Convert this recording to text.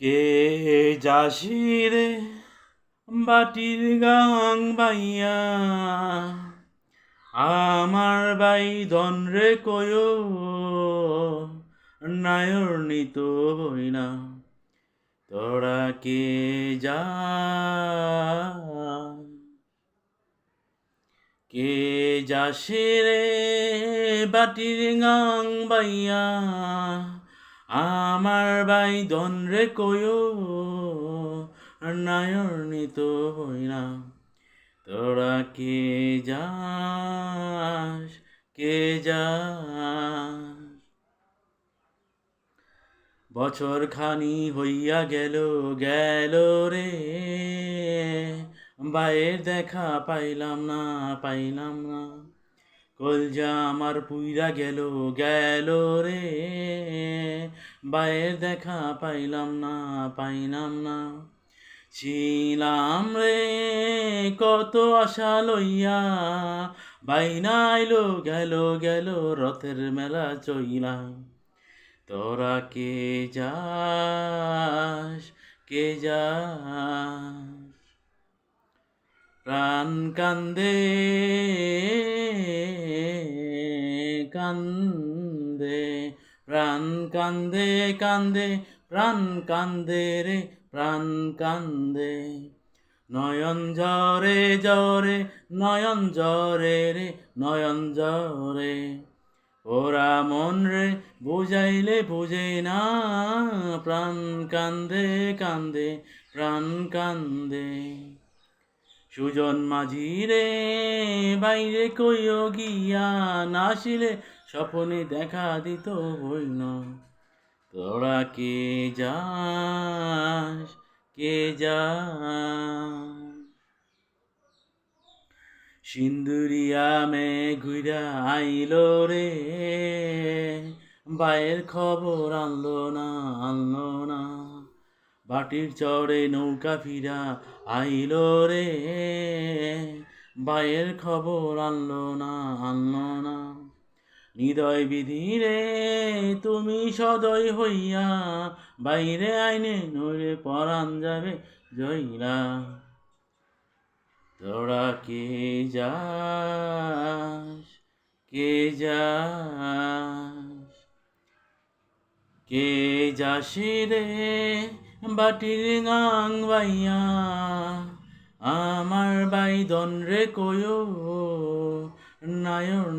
কে যাসি রে বাটির গাং বাইয়া? আমার বাই ধন রে কয়, নায়র নিত বইনা। তোরা কে যা? কে যাসে রে বাটির গাং বাইয়া? আমার বাই ধন রে কয় নায়র নিত বইনা তোরা কে যাস কে যাস? বছর খানি হইয়া গেল গেল রে। বায়ের দেখা পাইলাম না পাইলাম না। কলজা আমার পুইরা গেল গেল রে। বায়ের দেখা পাইলাম না পাইলাম না। ছিলাম রে, কত আশা লইয়া। বাইনা আইলো গেল গেল, রথের মেলা চইলা। তোরা কে যাস কে যাস? প্রাণ কান্দে। কান্দে, প্রাণ কান্দে কান্দে, প্রাণ কান্দে রে, প্রাণ কান্দে। নয়ন জরে জরে নয়ন জরে রে, নয়ন জরে ওরা মন রে, বুঝাইলে বুঝে না, প্রাণ কান্দে কান্দে, প্রাণ কান্দে। সুজন মাঝি রে বাইরে কইও গিয়া নাসিলে স্বপনে দেখা দিত হইন তোরা কে যাস, কে যা সিন্দুরিয়া মে ঘুরা আইলো রে, বায়ের খবর আনলো না আনলো না। বাটির চড়ে নৌকা ফিরা আইলো রে, বায়ের খবর আনলো না আনলো না। হৃদয় বিধি রে তুমি সদয় হইয়া, বাইরে আইনে নইলে পরাণ যাবে জয়রা। তোরা কে যাস? কে যাস? কে যাসি রে বাটির গাং বাইয়া? আমার বাই দন রে কয়ো নায়র